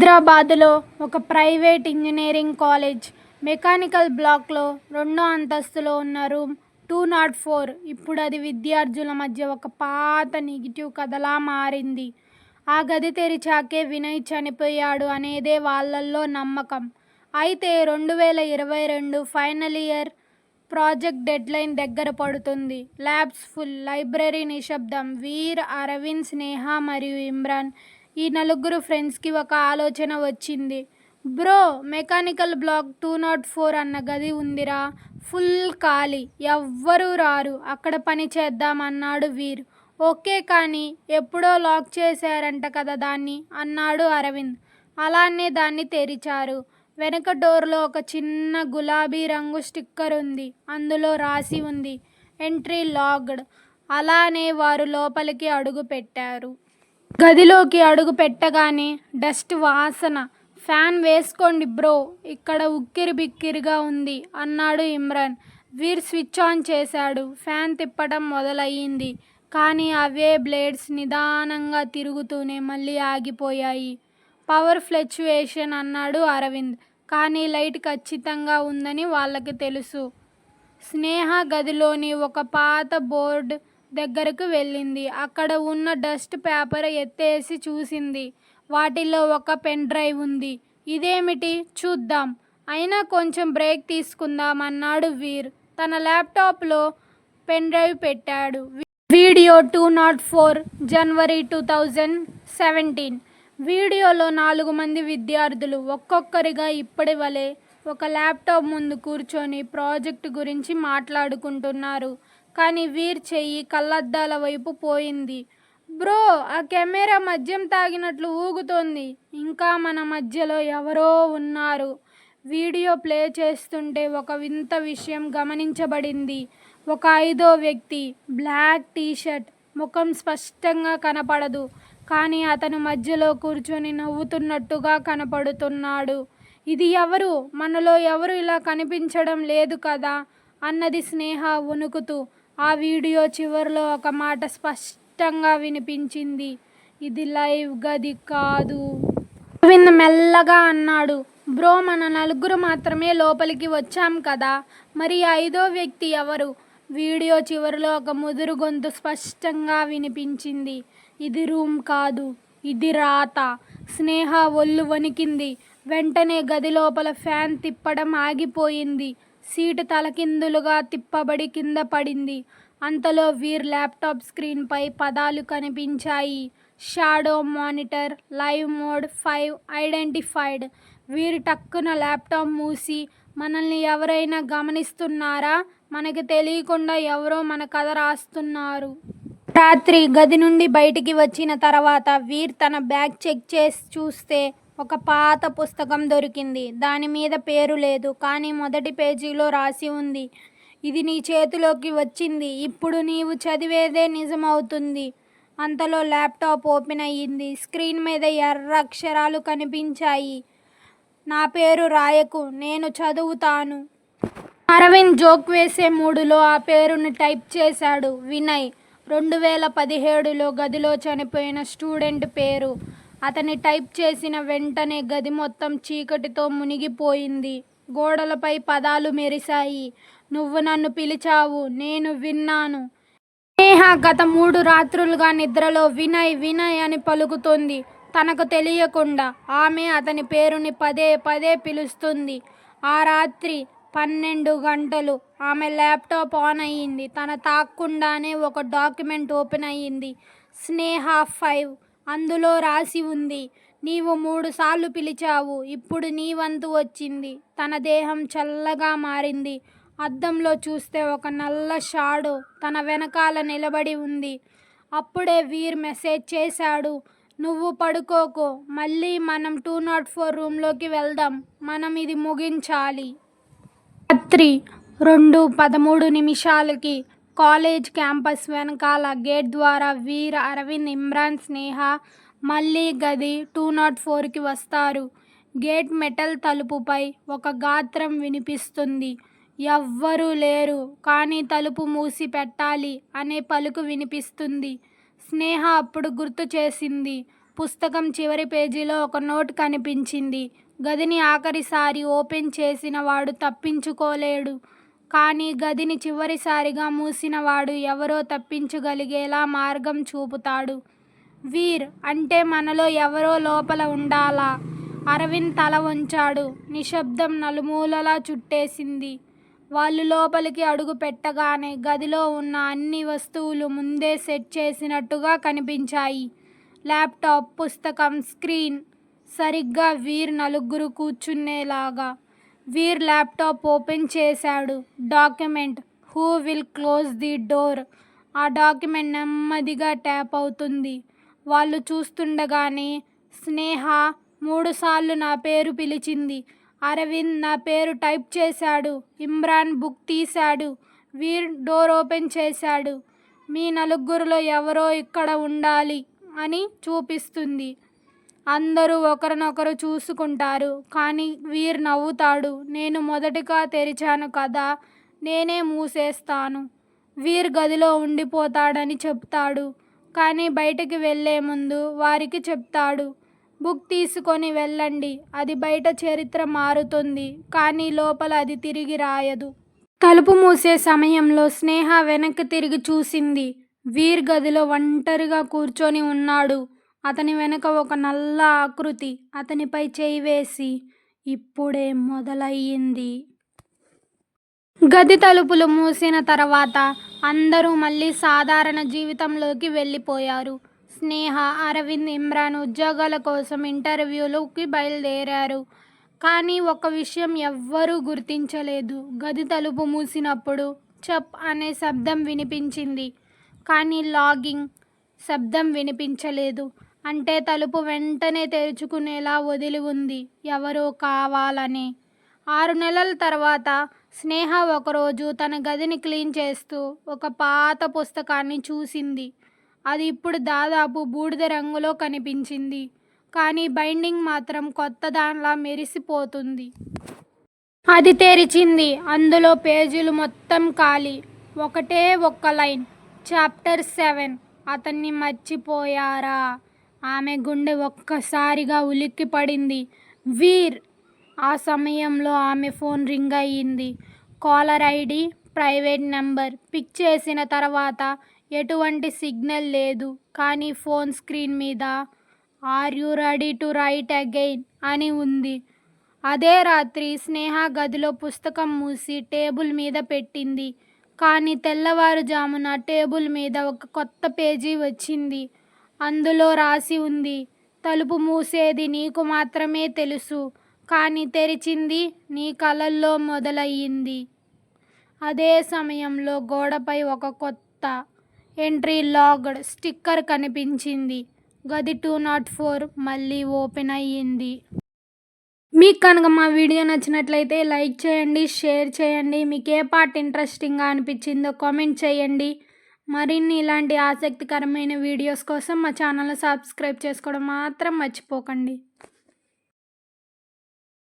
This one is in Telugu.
హైదరాబాదులో ఒక ప్రైవేట్ ఇంజనీరింగ్ కాలేజ్ మెకానికల్ బ్లాక్లో రెండో అంతస్తులో ఉన్న రూమ్ టూ నాట్ ఫోర్. ఇప్పుడు అది విద్యార్థుల మధ్య ఒక పాత నెగిటివ్ కథలా మారింది. ఆ గది తెరిచాకే వినయ్ చనిపోయాడు అనేదే వాళ్ళల్లో నమ్మకం. అయితే రెండు వేల ఇరవై రెండు ఫైనల్ ఇయర్ ప్రాజెక్ట్ డెడ్లైన్ దగ్గర పడుతుంది. ల్యాబ్స్ ఫుల్ లైబ్రరీ నిశ్శబ్దం వీర్ అరవింద్ స్నేహ మరియు ఇమ్రాన్ ఈ నలుగురు ఫ్రెండ్స్కి ఒక ఆలోచన వచ్చింది. Bro mechanical block two naught four అన్న గది ఉందిరా ఫుల్ ఖాళీ ఎవ్వరూ రారు అక్కడ పని చేద్దాం అన్నాడు వీర్. ఓకే కానీ ఎప్పుడో లాక్ చేశారంట కదా దాన్ని అన్నాడు అరవింద్. అలానే దాన్ని తెరిచారు. వెనక డోర్లో ఒక చిన్న గులాబీ రంగు స్టిక్కర్ ఉంది. అందులో రాసి ఉంది ఎంట్రీ లాగ్డ్ అలానే వారు లోపలికి అడుగు పెట్టారు. గదిలోకి అడుగు పెట్టగానే డస్ట్ వాసన. ఫ్యాన్ వేసుకోండి బ్రో ఇక్కడ ఉక్కిరి బిక్కిరిగా ఉంది అన్నాడు ఇమ్రాన్. వీర్ స్విచ్ ఆన్ చేశాడు ఫ్యాన్ తిప్పడం మొదలయ్యింది. కానీ అవే బ్లేడ్స్ నిదానంగా తిరుగుతూనే మళ్ళీ ఆగిపోయాయి. పవర్ ఫ్లక్చువేషన్ అన్నాడు అరవింద్. కానీ లైట్ ఖచ్చితంగా ఉందని వాళ్ళకి తెలుసు. స్నేహ గదిలోని ఒక పాత బోర్డ్ దగ్గరకు వెళ్ళింది. అక్కడ ఉన్న డస్ట్ పేపర్ ఎత్తేసి చూసింది. వాటిలో ఒక పెన్ డ్రైవ్ ఉంది. ఇదేమిటి? చూద్దాం. అయినా కొంచెం బ్రేక్ తీసుకుందాం అన్నాడు వీర్. తన ల్యాప్టాప్లో పెన్ డ్రైవ్ పెట్టాడు. Video two naught four January two thousand seventeen. వీడియోలో నాలుగు మంది విద్యార్థులు ఒక్కొక్కరిగా ఇప్పటి వలె ఒక ల్యాప్టాప్ ముందు కూర్చొని ప్రాజెక్టు గురించి మాట్లాడుకుంటున్నారు. కానీ వీర్ చెయ్యి కళ్ళద్దాల వైపు పోయింది. బ్రో ఆ కెమెరా మద్యం తాగినట్లు ఊగుతోంది. ఇంకా మన మధ్యలో ఎవరో ఉన్నారు. వీడియో ప్లే చేస్తుంటే ఒక వింత విషయం గమనించబడింది. ఒక ఐదో వ్యక్తి బ్లాక్ టీషర్ట్ ముఖం స్పష్టంగా కనపడదు. కానీ అతను మధ్యలో కూర్చొని నవ్వుతున్నట్టుగా కనపడుతున్నాడు. ఇది ఎవరు? మనలో ఎవరు ఇలా కనిపించడం లేదు కదా? అన్నది స్నేహ వణుకుతూ. ఆ వీడియో చివరిలో ఒక మాట స్పష్టంగా వినిపించింది. ఇది లైవ్ గది కాదు. అరవింద్ మెల్లగా అన్నాడు. బ్రో మన నలుగురు మాత్రమే లోపలికి వచ్చాం కదా. మరి ఐదో వ్యక్తి ఎవరు? వీడియో చివరిలో ఒక ముదురు గొంతు స్పష్టంగా వినిపించింది. ఇది రూమ్ కాదు. ఇది రాత. స్నేహ ఒళ్ళు వణికింది. వెంటనే గది లోపల ఫ్యాన్ తిప్పడం ఆగిపోయింది. సీటు తలకిందులుగా తిప్పబడి కింద పడింది. అంతలో వీర్ ల్యాప్టాప్ స్క్రీన్పై పదాలు కనిపించాయి. Shadow monitor live mode five identified. వీరు టక్కున ల్యాప్టాప్ మూసి మనల్ని ఎవరైనా గమనిస్తున్నారా? మనకి తెలియకుండా ఎవరో మన కథ రాస్తున్నారు. రాత్రి గది నుండి బయటికి వచ్చిన తర్వాత వీర్ తన బ్యాగ్ చెక్ చేసి చూస్తే ఒక పాత పుస్తకం దొరికింది. దాని మీద పేరు లేదు. కానీ మొదటి పేజీలో రాసి ఉంది. ఇది నీ చేతిలోకి వచ్చింది. ఇప్పుడు నీవు చదివేదే నిజమవుతుంది. అంతలో ల్యాప్టాప్ ఓపెన్ అయ్యింది. స్క్రీన్ మీద ఎర్ర అక్షరాలు కనిపించాయి. నా పేరు రాయకు. నేను చదువుతాను. అరవింద్ జోక్ వేసే మూడులో ఆ పేరును టైప్ చేశాడు. వినయ్. రెండు వేల పదిహేడులో గదిలో చనిపోయిన స్టూడెంట్ పేరు. అతని టైప్ చేసిన వెంటనే గది మొత్తం చీకటితో మునిగిపోయింది. గోడలపై పదాలు మెరిశాయి. నువ్వు నన్ను పిలిచావు నేను విన్నాను. స్నేహ గత మూడు రాత్రులుగా నిద్రలో వినయ్ వినయ్ అని పలుకుతుంది. తనకు తెలియకుండా ఆమె అతని పేరుని పదే పదే పిలుస్తుంది. ఆ రాత్రి పన్నెండు గంటలు ఆమె ల్యాప్టాప్ ఆన్ అయ్యింది. తన తాక్కుండానే ఒక డాక్యుమెంట్ ఓపెన్ అయ్యింది. స్నేహ ఫైవ్ అందులో రాసి ఉంది నీవు మూడు సార్లు పిలిచావు ఇప్పుడు నీ వంతు వచ్చింది. తన దేహం చల్లగా మారింది. అద్దంలో చూస్తే ఒక నల్ల షాడో తన వెనకాల నిలబడి ఉంది. అప్పుడే వీర్ మెసేజ్ చేశాడు నువ్వు పడుకోకు మళ్ళీ మనం టూ నాట్ ఫోర్ రూమ్లోకి వెళ్దాం. మనం ఇది ముగించాలి. రాత్రి రెండు పదమూడు నిమిషాలకి కాలేజ్ క్యాంపస్ వెనకాల గేట్ ద్వారా వీర్ అరవింద్ ఇమ్రాన్ స్నేహ మళ్ళీ గది టూ నాట్ ఫోర్కి వస్తారు గేట్ మెటల్ తలుపుపై ఒక గాత్రం వినిపిస్తుంది ఎవ్వరూ లేరు కానీ తలుపు మూసి పెట్టాలి అనే పలుకు వినిపిస్తుంది స్నేహ అప్పుడు గుర్తు చేసింది పుస్తకం చివరి పేజీలో ఒక నోట్ కనిపించింది. గదిని ఆఖరిసారి ఓపెన్ చేసిన వాడు తప్పించుకోలేడు. కానీ గదిని చివరిసారిగా మూసినవాడు ఎవరో తప్పించగలిగేలా మార్గం చూపుతాడు. వీర్ అంటే మనలో ఎవరో లోపల ఉండాలా? అరవింద్ తల వంచాడు. నిశ్శబ్దం నలుమూలలా చుట్టేసింది. వాళ్ళు లోపలికి అడుగు పెట్టగానే గదిలో ఉన్న అన్ని వస్తువులు ముందే సెట్ చేసినట్టుగా కనిపించాయి. ల్యాప్టాప్ పుస్తకం, స్క్రీన్ సరిగ్గా వీర్ నలుగురు కూర్చునేలాగా. వీర్ ల్యాప్టాప్ ఓపెన్ చేశాడు. Document who will close the door ఆ డాక్యుమెంట్ నెమ్మదిగా ట్యాప్ అవుతుంది. వాళ్ళు చూస్తుండగానే స్నేహ మూడుసార్లు నా పేరు పిలిచింది. అరవింద్ నా పేరు టైప్ చేశాడు. ఇమ్రాన్ బుక్ తీశాడు. వీర్ డోర్ ఓపెన్ చేశాడు. మీ నలుగురిలో ఎవరో ఇక్కడ ఉండాలి అని చూపిస్తుంది. అందరూ ఒకరినొకరు చూసుకుంటారు. కానీ వీర్ నవ్వుతాడు. నేను మొదటగా తెరిచాను కదా నేనే మూసేస్తాను. వీర్ గదిలో ఉండిపోతాడని చెప్తాడు కానీ బయటికి వెళ్ళే ముందు వారికి చెప్తాడు. బుక్ తీసుకొని వెళ్ళండి. అది బయట చరిత్ర మారుతుంది. కానీ లోపల అది తిరిగి రాయదు. తలుపు మూసే సమయంలో స్నేహ వెనక్కి తిరిగి చూసింది. వీర్ గదిలో ఒంటరిగా కూర్చొని ఉన్నాడు. అతని వెనక ఒక నల్ల ఆకృతి అతనిపై చెయ్యివేసి ఇప్పుడే మొదలయ్యింది గది తలుపులు మూసిన తర్వాత అందరూ మళ్ళీ సాధారణ జీవితంలోకి వెళ్ళిపోయారు. స్నేహ, అరవింద్, ఇమ్రాన్ ఉద్యోగాల కోసం ఇంటర్వ్యూలకి బయలుదేరారు. కానీ ఒక విషయం ఎవ్వరూ గుర్తించలేదు. గది తలుపు మూసినప్పుడు చప్ అనే శబ్దం వినిపించింది. కానీ లాగింగ్ శబ్దం వినిపించలేదు. అంటే తలుపు వెంటనే తెరుచుకునేలా వదిలి ఉంది. ఎవరో కావాలని ఆరు నెలల తర్వాత స్నేహ ఒకరోజు తన గదిని క్లీన్ చేస్తూ ఒక పాత పుస్తకాన్ని చూసింది. అది ఇప్పుడు దాదాపు బూడిద రంగులో కనిపించింది. కానీ బైండింగ్ మాత్రం కొత్తదానిలా మెరిసిపోతుంది. అది తెరిచింది. అందులో పేజీలు మొత్తం ఖాళీ. ఒకటే ఒక్క లైన్ చాప్టర్ సెవెన్ అతన్ని మర్చిపోయారా? ఆమె గుండె ఒక్కసారిగా ఉలిక్కిపడింది. వీర్ ఆ సమయంలో ఆమె ఫోన్ రింగ్ అయింది. Caller ID private number pick చేసిన తర్వాత ఎటువంటి సిగ్నల్ లేదు. కానీ ఫోన్ స్క్రీన్ మీద are you ready to write again అని ఉంది. అదే రాత్రి స్నేహ గదిలో పుస్తకం మూసి టేబుల్ మీద పెట్టింది. కానీ తెల్లవారుజామున టేబుల్ మీద ఒక కొత్త పేజీ వచ్చింది. అందులో రాసి ఉంది. తలుపు మూసేది నీకు మాత్రమే తెలుసు. కానీ తెరిచింది నీ కలల్లో మొదలయ్యింది అదే సమయంలో గోడపై ఒక కొత్త ఎంట్రీ లాగ్డ్ స్టిక్కర్ కనిపించింది. గది టూ నాట్ ఫోర్ మళ్ళీ ఓపెన్ అయింది. మీకు కనుక మా వీడియో నచ్చినట్లయితే లైక్ చేయండి. షేర్ చేయండి. మీకే పార్ట్ ఇంట్రెస్టింగ్గా అనిపించిందో కామెంట్ చేయండి. మరిన్ని ఇలాంటి ఆసక్తికరమైన వీడియోస్ కోసం మా ఛానల్ని సబ్స్క్రైబ్ చేసుకోవడం మాత్రం మర్చిపోకండి.